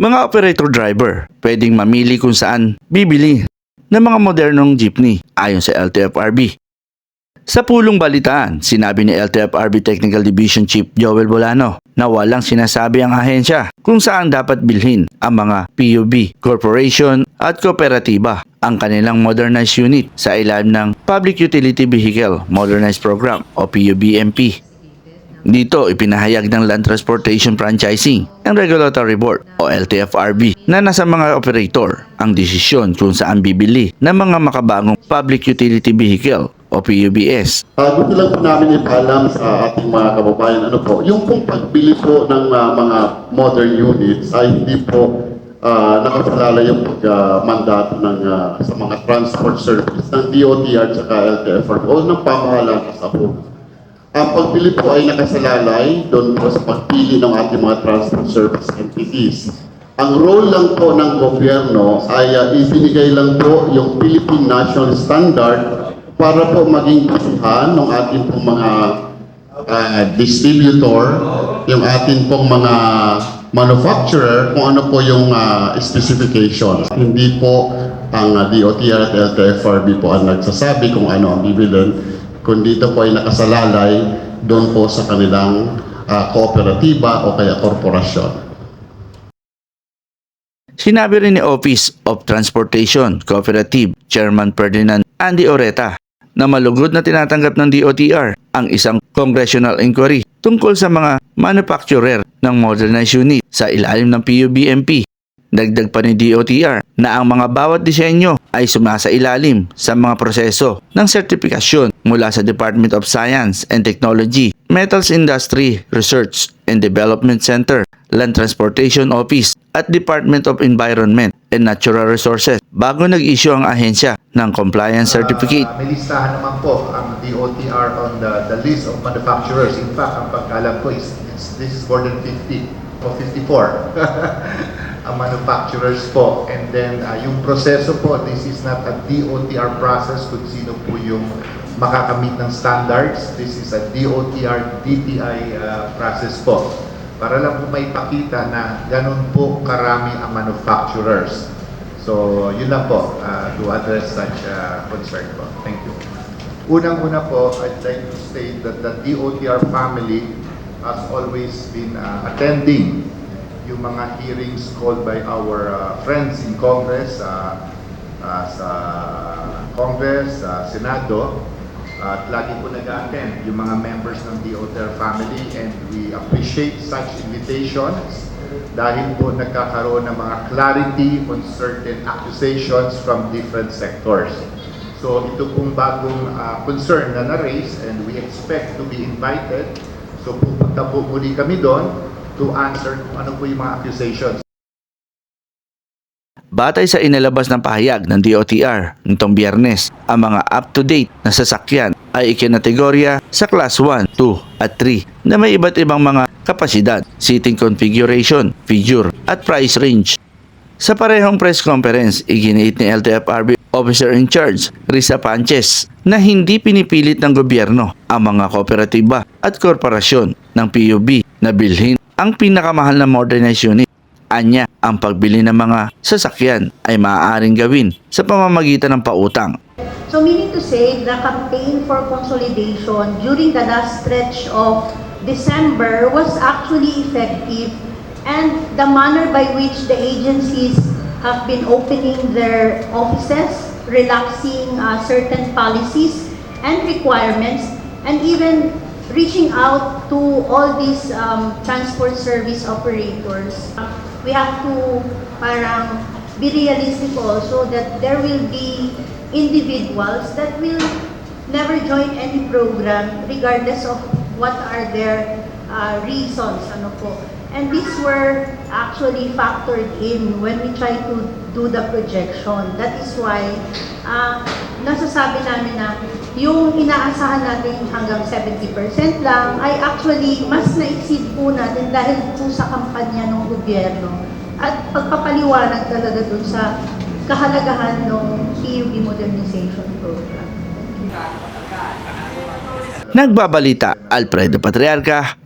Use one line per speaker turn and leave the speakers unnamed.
Mga operator driver, pwedeng mamili kung saan bibili ng mga modernong jeepney ayon sa LTFRB. Sa pulong balitaan, sinabi ni LTFRB Technical Division Chief Joel Bolano na walang sinasabi ang ahensya kung saan dapat bilhin ang mga PUB, corporation at kooperatiba ang kanilang modernized unit sa ilalim ng Public Utility Vehicle Modernized Program o PUBMP. Dito ipinahayag ng Land Transportation Franchising ang Regulatory Board o LTFRB na nasa mga operator ang desisyon kung saan bibili ng mga makabagong Public Utility Vehicle o PUBS.
Ah, gusto lang po namin ipaalam sa ating mga kababayan, ano po, yung pong pagbili po ng ah, mga modern units ay hindi po ah, nakasalala yung pagmandato ng ah, sa mga transport service ng DOTR at saka LTFR o ng pamahalaan sa po. Ang pagbili po ay nakasalalay doon po sa pagpili ng ating mga transport service entities. Ang role lang po ng gobyerno ay ah, ibinigay lang po yung Philippine National Standard para po maging basihan ng ating pong mga ah, distributor, yung ating pong mga manufacturer, kung ano po yung ah, specifications. Hindi po ang ah, DOTR at LTFRB po ang nagsasabi kung ano ang bibilin, kundi ito po ay nakasalalay doon po sa kanilang ah, kooperatiba o kaya korporasyon.
Sinabi rin ni Office of Transportation Cooperative Chairman Ferdinand Andy Oreta na malugod na tinatanggap ng DOTR ang isang congressional inquiry tungkol sa mga manufacturer ng modernized unit sa ilalim ng PUBMP. Dagdag pa ni DOTR na ang mga bawat disenyo ay sumasa ilalim sa mga proseso ng sertifikasyon mula sa Department of Science and Technology, Metals Industry Research and Development Center, Land Transportation Office at Department of Environment and Natural Resources bago nag-issue ang ahensya ng compliance certificate.
Ah, may listahan naman po ang DOTR on the, the list of manufacturers. In fact, ang pagkalam ko is it's, this is more than 50 o 54 ang manufacturers po. And then ah, yung proseso po, this is not a DOTR process kung sino po yung makakamit ng standards. This is a DOTR DTI ah, process po. Para lang po may pakita na ganun po karami ang manufacturers. So, yun lang po uh, to address such uh, concern po. Thank you. Unang-una po, I'd like to state that the DOTR family has always been uh, attending yung mga hearings called by our uh, friends in Congress, uh, uh, sa Congress, sa Senado, at lagi po nag-attend yung mga members ng DOTR family and we appreciate such invitations dahil po nagkakaroon ng mga clarity on certain accusations from different sectors. So ito pong bagong ah, concern na na-raise and we expect to be invited. So pupunta po muli kami doon to answer kung ano po yung mga accusations.
Batay sa inilabas ng pahayag ng DOTR nitong biyernes, ang mga up-to-date na sasakyan ay ikinategorya sa Class 1, 2 at 3 na may iba't ibang mga kapasidad, seating configuration, figure at price range. Sa parehong press conference, iginiit ni LTFRB Officer in Charge, Risa Panches, na hindi pinipilit ng gobyerno ang mga kooperatiba at korporasyon ng PUB na bilhin ang pinakamahal na modernized unit Anya, ang pagbili ng mga sasakyan ay maaaring gawin sa pamamagitan ng pautang.
So meaning to say, the campaign for consolidation during the last stretch of December was actually effective and the manner by which the agencies have been opening their offices, relaxing uh, certain policies and requirements, and even reaching out to all these um, transport service operators. We have to parang be realistic also that there will be individuals that will never join any program regardless of what are their uh, reasons. Ano po. And these were actually factored in when we try to do the projection. That is why uh, nasasabi namin na yung inaasahan natin hanggang 70% lang ay actually mas na-exceed po natin dahil po sa kampanya ng gobyerno at pagpapaliwanag talaga dun sa kahalagahan ng PUB Modernization Program.
Nagbabalita Alfredo Patriarca